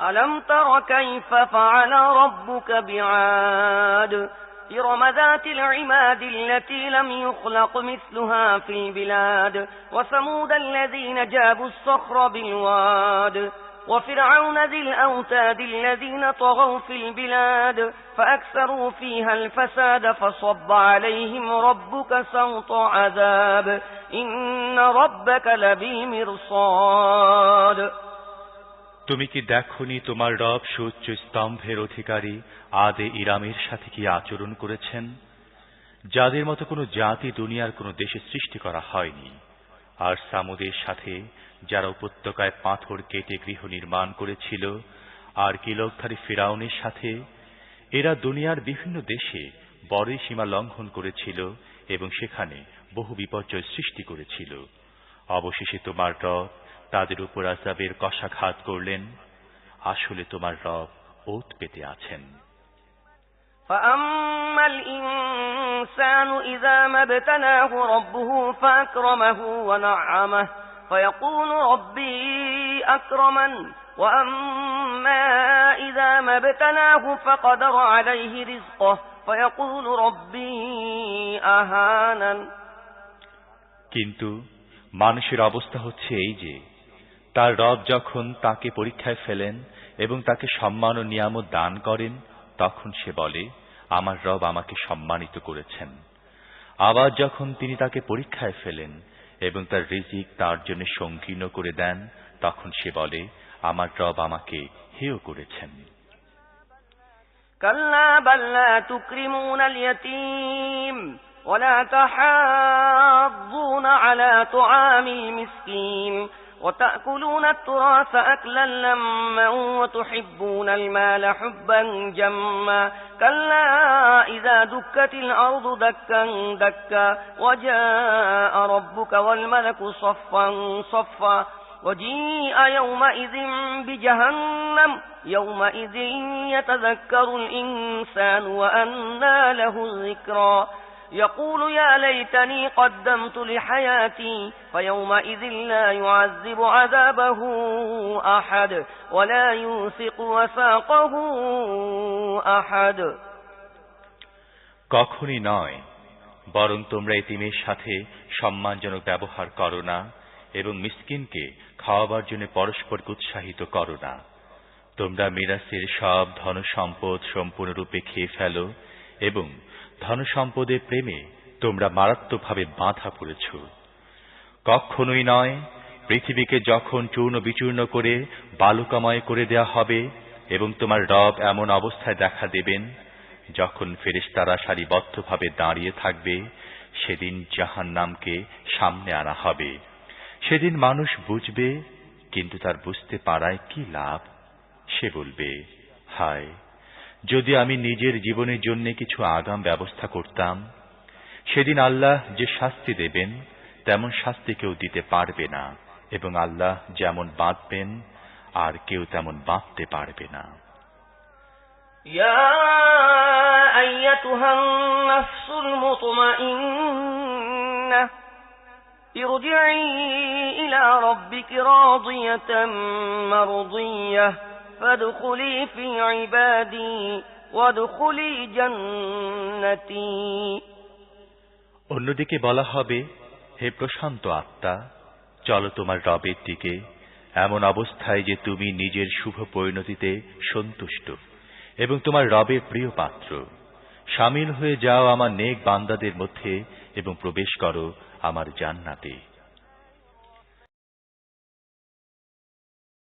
ألم تر كيف فعل ربك بعاد؟ إرم ذات العماد التي لم يخلق مثلها في البلاد وثمود الذين جابوا الصخر بالواد وفرعون ذي الأوتاد الذين طغوا في البلاد فأكثروا فيها الفساد فصب عليهم ربك سوط عذاب. إن ربك لبيمرصاد তুমি কি দেখনি তোমার রব সূর্য স্তম্ভের অধিকারী, আদে ইরামের সাথে কি আচরণ করেছেন? যাদের মতো কোনো জাতি দুনিয়ার কোনো দেশে সৃষ্টি করা হয়নি। আর সামুদের সাথে যারা উপত্যকায় পাথর কেটে গৃহ নির্মাণ করেছিল, আর কিলকধারী ফিরাউনের সাথে, এরা দুনিয়ার বিভিন্ন দেশে বড়ই সীমা লঙ্ঘন করেছিল এবং সেখানে বহু বিপর্যয় সৃষ্টি করেছিল। অবশেষে তোমার রব তাদের উপর আজাবের কষাঘাত করলেন আসলে তোমার রব ওত পেতে আছেন فأما الإنسان إذا ما ابتناه ربه فأكرمه ونعمه فيقول ربي أكرمن وأما إذا ما ابتناه فقدر عليه رزقه فيقول ربي أهانن কিন্তু মানুষের অবস্থা হচ্ছে এই যে তার রব যখন তাকে পরীক্ষায় ফেলেন এবং তাকে সম্মান ও নিয়ামত দান করেন তখন সে বলে আমার রব আমাকে সম্মানিত করেছেন আবার যখন তিনি তাকে পরীক্ষায় ফেলেন এবং তার রিজিক তার জন্য সংকীর্ণ করে দেন তখন সে বলে আমার রব আমাকে হেয় করেছেন كلا بل لا تكرمون اليتيم ولا تحاضون على طعام المسكين وتأكلون التراث أكلا لما وتحبون المال حبا جما كلا إذا دكت الأرض دكا دكا وجاء ربك والملك صفا صفا وجيء يومئذ بجهنم يومئذ يتذكر الإنسان وأنى له الذكرى يقول يا ليتني قدمت لحياتي فيومئذ لا يعذب عذابه أحد ولا يوثق وثاقه أحد কখনই নয় বরং তোমরা এতিমের সাথে সম্মানজনক ব্যবহার করো না এবং মিসকিনকে খাওয়াবার জন্য পরস্পরকে উৎসাহিত করো না তোমরা মিরাসের সব ধন সম্পদ সম্পূর্ণরূপে খেয়ে ফেলো এবং ধনসম্পদের প্রেমে তোমরা মারাত্মকভাবে বাঁধা পড়েছ। কখনোই নয়, পৃথিবীকে যখন চূর্ণ বিচূর্ণ করে বালুকাময় করে দেয়া হবে এবং তোমার রব এমন অবস্থায় দেখা দেবেন, যখন ফেরেশতারা সারিবদ্ধভাবে দাঁড়িয়ে থাকবে, সেদিন জাহান নামকে সামনে আনা হবে। সেদিন মানুষ বুঝবে, কিন্তু তার বুঝতে পারায় কি লাভ? সে বলবে, হায় যদি আমি নিজের জীবনের জন্য কিছু আগাম ব্যবস্থা করতাম সেদিন আল্লাহ যে শাস্তি দেবেন তেমন শাস্তি কেউ দিতে পারবে না এবং আল্লাহ যেমন বাঁধবেন আর কেউ তেমন বাঁধতে পারবে না يا أيتها النفس المطمئنة ارجعي إلى ربك راضية مرضية فادخلي في عبادي وادخلي جنتي অন্যদিকে বলা হবে হে প্রশান্ত আত্মা চলো তোমার রবের দিকে এমন অবস্থায় যে তুমি নিজের শুভ পরিণতিতে সন্তুষ্ট এবং তোমার রবের প্রিয় পাত্র সামিল হয়ে যাও আমার নেক বান্দাদের মধ্যে এবং প্রবেশ করো আমার জান্নাতে